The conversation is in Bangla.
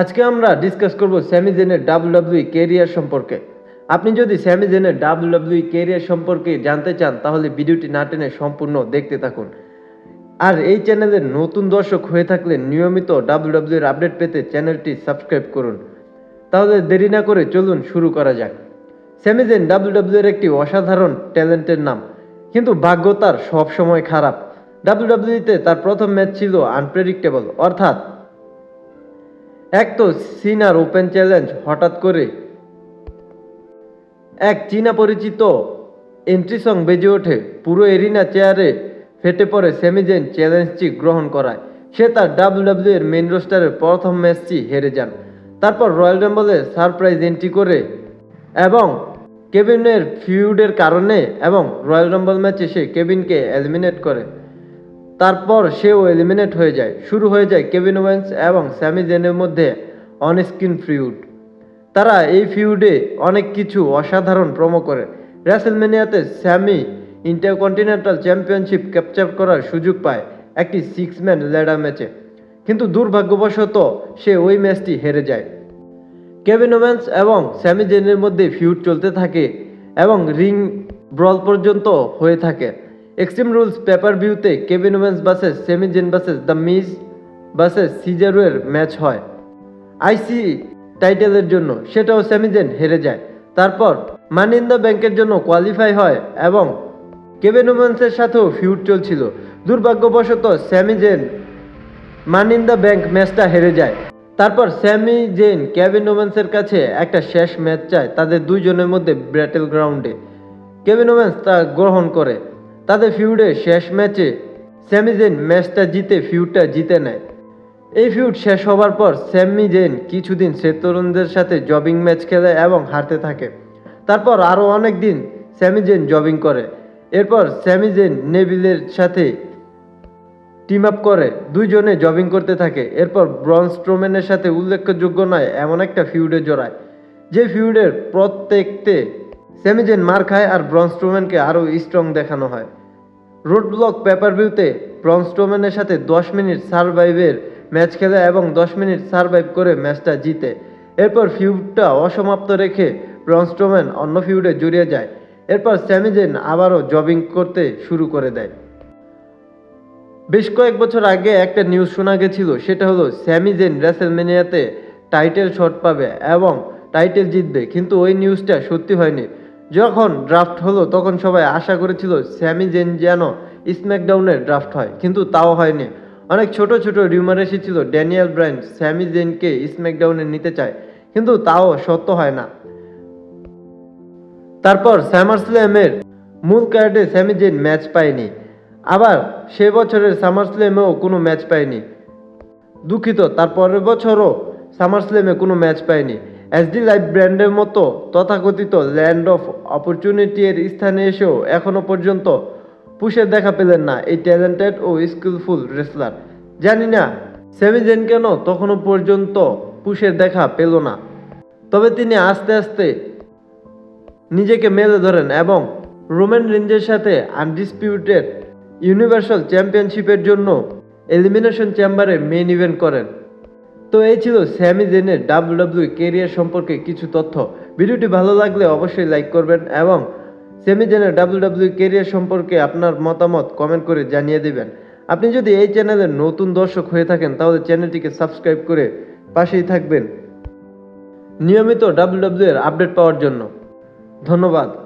আজকে আমরা ডিসকাস করব স্যামি জেনের ডাব্লিউডাব্লিউ ক্যারিয়ার সম্পর্কে। আপনি যদি স্যামি জেনের ডাব্লিউডাব্লিউ ক্যারিয়ার সম্পর্কে জানতে চান, তাহলে ভিডিওটি না টেনে সম্পূর্ণ দেখতে থাকুন। আর এই চ্যানেলের নতুন দর্শক হয়ে থাকলে নিয়মিত ডাব্লিউডাব্লিউ এর আপডেট পেতে চ্যানেলটি সাবস্ক্রাইব করুন। তাহলে দেরি না করে চলুন শুরু করা যাক। স্যামি জেন ডাব্লিউডাব্লিউ এর একটি অসাধারণ ট্যালেন্টের নাম, কিন্তু ভাগ্য তার সবসময় খারাপ। ডাব্লিউডাব্লিউতে তার প্রথম ম্যাচ ছিল আনপ্রেডিক্টেবল অর্থাৎ এক তো সিনার ওপেন চ্যালেঞ্জ হঠাৎ করে। এক চীনা পরিচিত এন্ট্রি সং বেজে ওঠে। পুরো এরিনা চেয়ারে ফেটে পড়ে সেমিজেন চ্যালেঞ্জটি গ্রহণ করায়। সে তার ডাব্লিউডাব্লিউ এর মেইন রোস্টারের প্রথম ম্যাচটি হেরে যান। তারপর রয়্যাল রেম্বলে সারপ্রাইজ এন্ট্রি করে এবং কেবিনের ফিউডের কারণে এবং রয়্যাল রাম্বল ম্যাচে সে কেবিনকে এলিমিনেট করে। তারপর সেও এলিমিনেট হয়ে যায়। শুরু হয়ে যায় কেভিন ওয়েন্স এবং স্যামি জেনের মধ্যে অনস্ক্রিন ফিউড তারা এই ফিউডে অনেক কিছু অসাধারণ প্রমো করে। র্যাসেলমেনিয়াতে স্যামি ইন্টারকন্টিনেন্টাল চ্যাম্পিয়নশিপ ক্যাপচার করার সুযোগ পায় একটি সিক্স ম্যান ল্যাডার ম্যাচে কিন্তু দুর্ভাগ্যবশত সে ওই ম্যাচটি হেরে যায়। কেভিন ওভেন্স এবং স্যামি জেনের মধ্যে ফিউড চলতে থাকে এবং রিং ব্রল পর্যন্ত হয়ে থাকে। এক্সট্রিম রুলস পেপার ভিউতে Kevin Owens versus Sami Zayn versus the Miz versus সিজারুয়ের match হয়। আইসি টাইটেলের জন্য সেটাও সেমিজেন হেরে যায়। তারপর মানি ইন দ্য ব্যাংকের জন্য কোয়ালিফাই হয় এবং কেভিন ওমেন্সের সাথেও ফিউড চলছিল। দুর্ভাগ্যবশত স্যামিজেন মান ইন দ্য ব্যাংক ম্যাচটা হেরে যায়। তারপর স্যামি জেন কেভিন ওমেন্সের কাছে একটা শেষ ম্যাচ চায় তাদের দুইজনের মধ্যে ব্যাটেল গ্রাউন্ডে কেভিন ওমেন্স তা গ্রহণ করে। তাদের ফিউডে শেষ ম্যাচে স্যামি জেন ম্যাচটা জিতে ফিউডটা জিতে নেয়। এই ফিউড শেষ হবার পর স্যামি জেন কিছুদিন সে তরুণদের সাথে জবিং ম্যাচ খেলে এবং হারতে থাকে। তারপর আরও অনেক দিন স্যামি জেন জবিং করে। এরপর স্যামি জেন নেভিলের সাথে টিম আপ করে, দুইজনে জবিং করতে থাকে। এরপর ব্রন স্ট্রোম্যানের সাথে উল্লেখযোগ্য নয়, এমন একটা ফিউডে জড়ায়। যে ফিউডের প্রত্যেকতে স্যামিজেন মার খায় আর ব্রন স্ট্রোম্যানকে আরও স্ট্রং দেখানো হয়। রোড ব্লক পেপার ভিউতে ব্রন স্ট্রোম্যানের সাথে দশ মিনিট সারভাইভের ম্যাচ খেলে এবং দশ মিনিট সারভাইভ করে ম্যাচটা জিতে। এরপর ফিউডটা অসমাপ্ত রেখে ব্রন স্ট্রোম্যান অন্য ফিউডে জড়িয়ে যায়। এরপর স্যামিজেন আবারও জবিং করতে শুরু করে দেয়। বেশ কয়েক বছর আগে একটা নিউজ শোনা গেছিল, সেটা হলো স্যামিজেন রেসেলমেনিয়াতে টাইটেল শট পাবে এবং টাইটেল জিতবে, কিন্তু ওই নিউজটা সত্যি হয়নি। যখন ড্রাফট হলো, তখন সবাই আশা করেছিল স্যামিজেন যেন স্ম্যাকডাউনের ড্রাফট হয়, কিন্তু তাও হয়নি। অনেক ছোট ছোট রিউমার এসেছিল ড্যানিয়েল ব্রাইন স্যামিজেনকে স্ম্যাকডাউনে নিতে চায়, কিন্তু তাও সত্য হয় না। তারপর স্যামারস্ল্যামের মূল কার্ডে স্যামি জেন ম্যাচ পায়নি। আবার সে বছরের সামারস্লেমেও কোনো ম্যাচ পায়নি। দুঃখিত তার পরের বছরও সামারস্লেমে কোনো ম্যাচ পায়নি। এসডি লাইভ ব্র্যান্ডের মতো তথাকথিত ল্যান্ড অফ অপরচুনিটি এর স্থানে এসেও এখনও পর্যন্ত পুষের দেখা পেলেন না এই ট্যালেন্টেড ও স্কিলফুল রেসলার। জানি না সেমিজেন কেন তখনও পর্যন্ত পুষের দেখা পেল না। তবে তিনি আস্তে আস্তে নিজেকে মেলে ধরেন এবং রোমেন রেঞ্জের সাথে আনডিসপিউটেড ইউনিভার্সাল চ্যাম্পিয়নশিপের জন্য এলিমিনেশন চেম্বারে মেইন ইভেন্ট করেন। তো এই ছিল স্যামি জেনের ডাব্লিউডাব্লিউ কেরিয়ার সম্পর্কে কিছু তথ্য। ভিডিওটি ভালো লাগলে অবশ্যই লাইক করবেন এবং স্যামি জেনের ডাব্লিউডাব্লিউ কেরিয়ার সম্পর্কে আপনার মতামত কমেন্ট করে জানিয়ে দেবেন। আপনি যদি এই চ্যানেলের নতুন দর্শক হয়ে থাকেন, তাহলে চ্যানেলটিকে সাবস্ক্রাইব করে পাশেই থাকবেন। নিয়মিত ডাব্লিউডাব্লিউ এর আপডেট পাওয়ার জন্য। ধন্যবাদ।